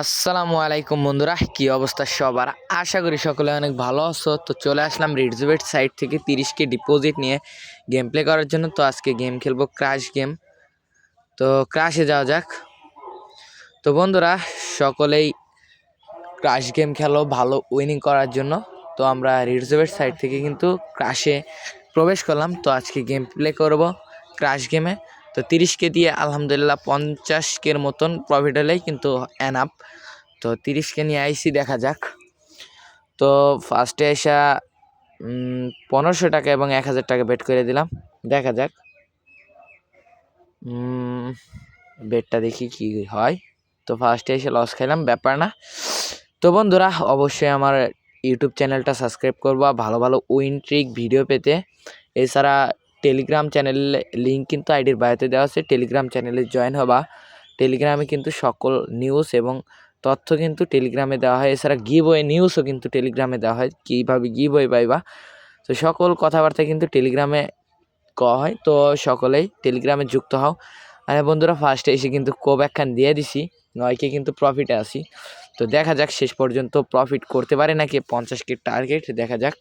আসসালামু আলাইকুম বন্ধুরা, কি অবস্থা সবার? আশা করি সকলে অনেক ভালো আছো। তো চলে আসলাম রিডজবেট সাইট থেকে তিরিশকে ডিপোজিট নিয়ে গেম প্লে করার জন্য। তো আজকে গেম খেলব ক্রাশ গেম তো ক্রাশে যাওয়া যাক। তো বন্ধুরা, সকলেই ক্রাশ গেম খেলো ভালো উইনিং করার জন্য। তো আমরা রিডজবেট সাইট থেকে কিন্তু ক্রাশে প্রবেশ করলাম। তো আজকে গেম প্লে করব ক্রাশ গেমে তো তিরিশকে দিয়ে আলহামদুলিল্লাহ পঞ্চাশকের মতন প্রফিট হলেই কিন্তু অ্যানাপ তো তিরিশকে নিয়ে আইসি, দেখা যাক। তো ফার্স্টে এসা পনেরোশো টাকা এবং এক হাজার টাকা বেট করে দিলাম। দেখা যাক। বেটটা দেখি কি হয়। তো ফার্স্টে এসে লস খাইলাম, ব্যাপার না। তো বন্ধুরা, অবশ্যই আমার ইউটিউব চ্যানেলটা সাবস্ক্রাইব করবা। ভালো ভালো উইন ট্রিক ভিডিও পেতে। এছাড়া টেলিগ্রাম চ্যানেলের লিঙ্ক কিন্তু আইডির বায়োতে দেওয়া আছে। টেলিগ্রাম চ্যানেলে জয়েন হবা। টেলিগ্রামে কিন্তু সকল নিউজ এবং তথ্য কিন্তু টেলিগ্রামে দেওয়া হয়। এছাড়া গিভ ওয়ে নিউজও কিন্তু টেলিগ্রামে দেওয়া হয়। কীভাবে গিভ ওয়ে পাইবা? তো সকল কথাবার্তা কিন্তু টেলিগ্রামে কওয়া হয়। তো সকলেই টেলিগ্রামে যুক্ত হও। আর বন্ধুরা ফার্স্টে এসে কিন্তু কোব একখান দিয়ে দিছি। নয়কে কিন্তু প্রফিটে আসি তো দেখা যাক শেষ পর্যন্ত প্রফিট করতে পারে নাকি? পঞ্চাশ কে টার্গেট দেখা যাক।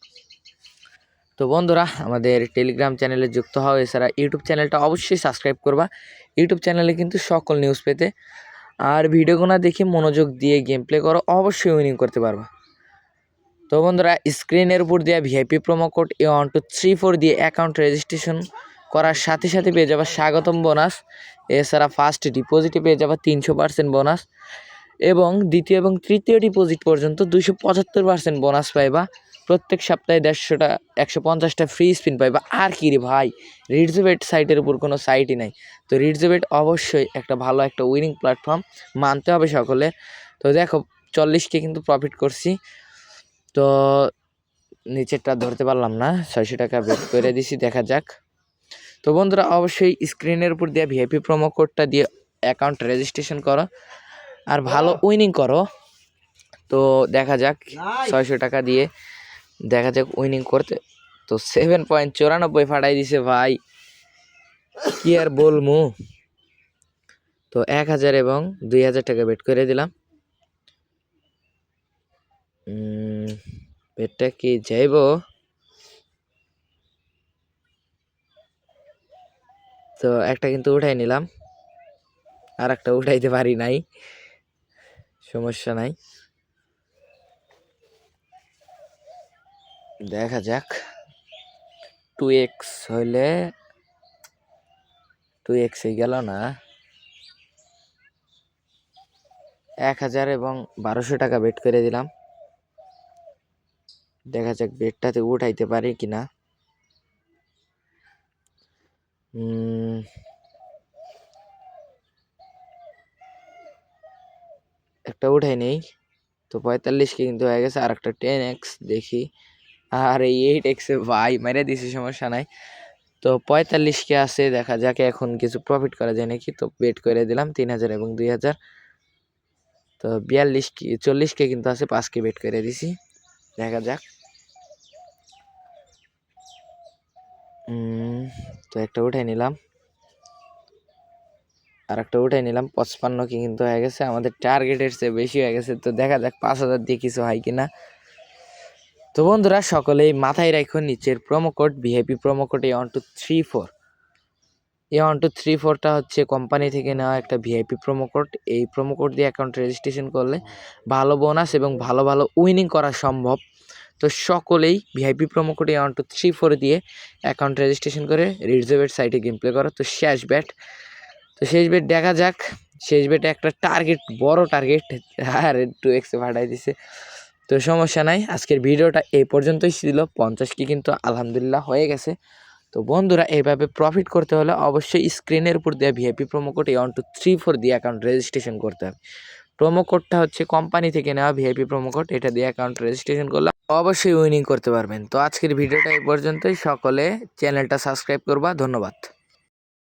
তো বন্ধুরা, আমাদের টেলিগ্রাম চ্যানেলে যুক্ত হও। এছাড়া ইউটিউব চ্যানেলটা অবশ্যই সাবস্ক্রাইব করবা। ইউটিউব চ্যানেলে কিন্তু সকল নিউজ পেতে। আর ভিডিওগুলো দেখে মনোযোগ দিয়ে গেম প্লে করো, অবশ্যই উইনিং করতে পারবা। তো বন্ধুরা স্ক্রিনের উপর দেওয়া VIP promo code A one two three four দিয়ে অ্যাকাউন্ট রেজিস্ট্রেশন করার সাথে সাথে পেয়ে যাবা স্বাগতম বোনাস এছাড়া ফার্স্ট ডিপোজিটে পেয়ে যাবা তিনশো পার্সেন্ট বোনাস এবং দ্বিতীয় এবং তৃতীয় ডিপোজিট পর্যন্ত দুশো পঁচাত্তর পার্সেন্ট বোনাস পাইবা। প্রত্যেক সপ্তাহে দেড়শোটা একশো পঞ্চাশটা ফ্রি স্পিন পাই বা আর কি রে ভাই? রিডজোবেট সাইটের উপর কোনো সাইটই নাই। তো রিডজোবেট অবশ্যই একটা ভালো একটা উইনিং প্ল্যাটফর্ম মানতে হবে সকলে। তো দেখো চল্লিশকে কিন্তু প্রফিট করছি। তো নিচেরটা ধরতে পারলাম না ছয়শো টাকা বের করে দিছি দেখা যাক। তো বন্ধুরা অবশ্যই স্ক্রিনের উপর দিয়ে ভিআইপি প্রোমো কোডটা দিয়ে অ্যাকাউন্ট রেজিস্ট্রেশন করো। আর ভালো উইনিং করো। তো দেখা যাক ছয়শো টাকা দিয়ে দেখা যাক উইনিং করতে। তো সেভেন পয়েন্ট চুরানব্বই ফাটাই দিছে ভাই। কি আর বলমু তো এক হাজার এবং দুই হাজার টাকা বেট করে দিলাম। বেটটা কি যাইব? তো একটা কিন্তু উঠাই নিলাম। আর একটা উঠাইতে পারি নাই। সমস্যা নাই। দেখা যাক। টু এক্স হইলে টু এক্সে গেল না। এক হাজার এবং বারোশো টাকা বেট করে দিলাম। দেখা যাক বেটটাতে উঠাইতে পারি কিনা একটা উঠাই নেই। তো পঁয়তাল্লিশকে কিন্তু হয়ে গেছে আর একটা টেন এক্স দেখি। আর, এই এইট এক্সে ভাই, মেরে দিছি, সমস্যা নাই। তো পঁয়তাল্লিশকে আছে, দেখা যাকে, এখন কিছু প্রফিট করা যায় নাকি। তো বেট করে দিলাম তিন হাজার এবং দুই হাজার। তো বিয়াল্লিশ কি চল্লিশকে কিন্তু আছে পাঁচকে বেট করে দিছি। দেখা যাক। তো একটা উঠে নিলাম। আর একটা উঠে নিলাম, পঁচপান্ন কি কিন্তু হয়ে গেছে। আমাদের টার্গেটের চেয়ে বেশি হয়ে গেছে। তো দেখা যাক, পাঁচ হাজার দিয়ে কিছু হয় কিনা। তো বন্ধুরা, সকলেই মাথায় রাখুন নিচের promo code VIP promo code A one two three four A one two three ফোরটা হচ্ছে কোম্পানি থেকে নেওয়া একটা ভিআইপি প্রোমো কোড এই প্রোমো কোড দিয়ে অ্যাকাউন্ট রেজিস্ট্রেশন করলে ভালো বোনাস এবং ভালো ভালো উইনিং করা সম্ভব। তো সকলেই VIP promo code A one two three four দিয়ে অ্যাকাউন্ট রেজিস্ট্রেশন করে রিজর্ভের সাইটে গেম প্লে করো। তো শেষ ব্যাট তো শেষ বেট দেখা যাক। শেষ ব্যাটে একটা টার্গেট বড় টার্গেট আর টু এক্সে ভাড়াই দিছে। তো সমস্যা নাই, আজকের ভিডিওটা এই পর্যন্তই ছিল পঞ্চাশ কি কিন্তু আলহামদুলিল্লাহ হয়ে গেছে। তো বন্ধুরা, এইভাবে প্রফিট করতে হলে অবশ্যই স্ক্রিনের উপর দেওয়া VIP promo code one two three four দিয়ে অ্যাকাউন্ট রেজিস্ট্রেশন করতে হবে। প্রোমো কোডটা হচ্ছে কোম্পানি থেকে নেওয়া ভিআইপি প্রোমো কোড এটা দিয়ে অ্যাকাউন্ট রেজিস্ট্রেশন করলে অবশ্যই উইনিং করতে পারবেন। তো আজকের ভিডিওটা এই পর্যন্তই, সকলে চ্যানেলটা সাবস্ক্রাইব করবা, ধন্যবাদ।